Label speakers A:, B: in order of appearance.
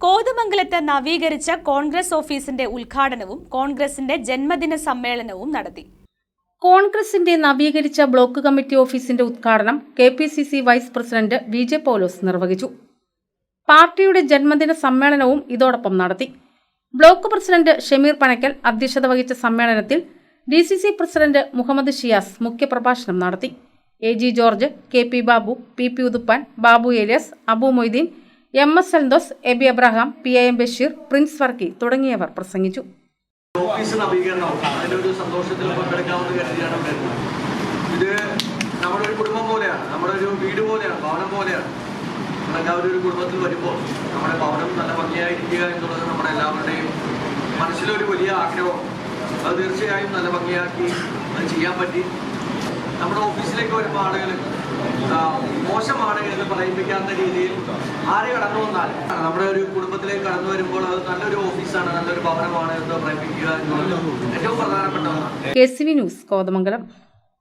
A: കോതമംഗലത്ത് നവീകരിച്ച കോൺഗ്രസ് ഓഫീസിന്റെ ഉദ്ഘാടനവും കോൺഗ്രസിന്റെ ജന്മദിന സമ്മേളനവും നടത്തി.
B: കോൺഗ്രസിന്റെ നവീകരിച്ച ബ്ലോക്ക് കമ്മിറ്റി ഓഫീസിന്റെ ഉദ്ഘാടനം K P C C vice president V J Paulose നിർവഹിച്ചു. പാർട്ടിയുടെ ജന്മദിന സമ്മേളനവും ഇതോടൊപ്പം നടത്തി. ബ്ലോക്ക് പ്രസിഡന്റ് ഷമീർ പനക്കൽ അധ്യക്ഷത വഹിച്ച സമ്മേളനത്തിൽ D C C president Muhammad Shiyas മുഖ്യപ്രഭാഷണം നടത്തി. A G George K P Babu P P Uthuppan Babu Elias Abu Moideen M S Eldhose Abi Abraham P A M Basheer Prince Varkey തുടങ്ങിയവർ പ്രസംഗിച്ചു.
C: Office നവീകരണവും അതിന്റെ ഒരു സന്തോഷത്തിൽ പങ്കെടുക്കാമെന്ന് കരുതിയാണ് വരുന്നത്. ഇത് നമ്മുടെ ഒരു കുടുംബം പോലെയാണ്. നമ്മുടെ ഒരു വീട് പോലെയാണ്. ഭവനം പോലെയാണ്. നമ്മളെല്ലാവരും ഒരു കുടുംബത്തിൽ വരുമ്പോൾ നമ്മുടെ ഭവനം നല്ല ഭംഗിയായിരിക്കുക എന്നുള്ളത് നമ്മുടെ എല്ലാവരുടെയും മനസ്സിലൊരു വലിയ ആഗ്രഹം. അത് തീർച്ചയായും നല്ല ഭംഗിയാക്കി അത് ചെയ്യാൻ പറ്റി. നമ്മുടെ ഓഫീസിലേക്ക് വരുമ്പോൾ ആളുകൾ പറയിപ്പിക്കാത്ത രീതിയിൽ ആരെ കടന്നു വന്നാൽ? നമ്മുടെ ഒരു കുടുംബത്തിലേക്ക് കടന്നു വരുമ്പോൾ അത് നല്ലൊരു ഓഫീസാണ് നല്ലൊരു ഭവനമാണ് എന്ന് പറയിപ്പിക്കുക എന്നുള്ളത് ഏറ്റവും പ്രധാനപ്പെട്ട ഒന്നാണ്.
B: ന്യൂസ് കോതമംഗലം.